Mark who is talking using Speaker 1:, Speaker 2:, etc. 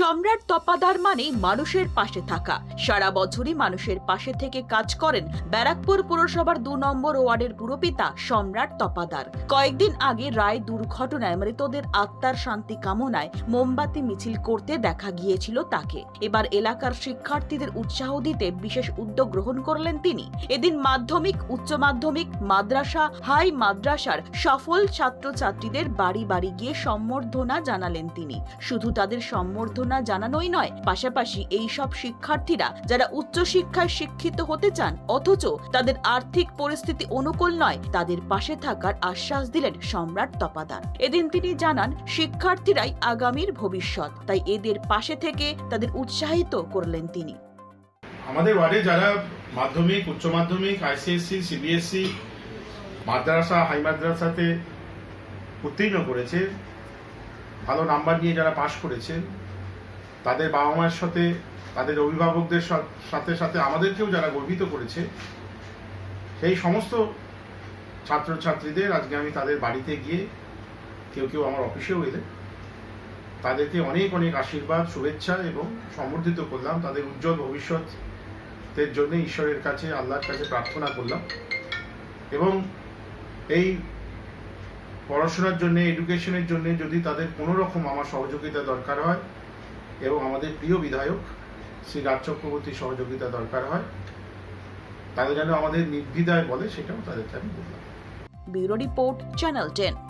Speaker 1: সম্রাট তপাদার মানে মানুষের পাশে থাকা। সারা বছরই মানুষের পাশে থেকে কাজ করেন ব্যারাকপুর পুরসভার দু নম্বর ওয়ার্ডের পুরপিতা সম্রাট তপাদার। কয়েকদিন আগে রায় দুর্ঘটনায় মৃতদের আত্মার শান্তি কামনায় মোমবাতি মিছিল করতে দেখা গিয়েছিল তাকে। এবার এলাকার শিক্ষার্থীদের উৎসাহ দিতে বিশেষ উদ্যোগ গ্রহণ করলেন তিনি। এদিন মাধ্যমিক, উচ্চ মাধ্যমিক, মাদ্রাসা, হাই মাদ্রাসার সফল ছাত্রছাত্রীদের বাড়ি বাড়ি গিয়ে সম্বর্ধনা জানালেন তিনি। শুধু তাদের সম্বর্ধনা জানানোই নয়। পাশাপাশি এই সব শিক্ষার্থীরা যারা উচ্চশিক্ষায় শিক্ষিত হতে চান, অথচ তাদের আর্থিক পরিস্থিতি অনুকূল নয়, তাদের পাশে থাকার আশ্বাস দিলেন সম্রাট তপাদার। এদিন তিনি জানান, শিক্ষার্থীরাই আগামীর ভবিষ্যৎ, তাই এদের পাশে থেকে তাদের উৎসাহিত করলেন তিনি।
Speaker 2: আমাদের ওয়ার্ডে যারা মাধ্যমিক, উচ্চ মাধ্যমিক, আইসিএসসি, সিবিএসসি, মাদ্রাসা, হাই মাদ্রাসাতে উত্তীর্ণ করেছে, ভালো নাম্বার নিয়ে যারা পাশ করেছে তাদের বাবা মায়ের সাথে, তাদের অভিভাবকদের সাথে সাথে আমাদেরকেও যারা গর্বিত করেছে, সেই সমস্ত ছাত্রছাত্রীদের আজকে আমি তাদের বাড়িতে গিয়ে কেউ কেউ আমার অফিসেও এলে। তাদেরকে অনেক অনেক আশীর্বাদ, শুভেচ্ছা এবং সম্বর্ধিত করলাম। তাদের উজ্জ্বল ভবিষ্যতের জন্য ঈশ্বরের কাছে, আল্লাহর কাছে প্রার্থনা করলাম। এবং এই পড়াশোনার জন্য এডুকেশনের জন্য যদি তাদের কোনো রকম আমার সহযোগিতা দরকার হয় এবং আমাদের প্রিয় বিধায়ক শ্রী রাজ চক্রবর্তীর সহযোগিতা দরকার হয়। তাদের যেন আমাদের নির্দ্বিধায় বলে, সেটাও তাদেরকে আমি বললাম।
Speaker 1: Bureau report, channel ten.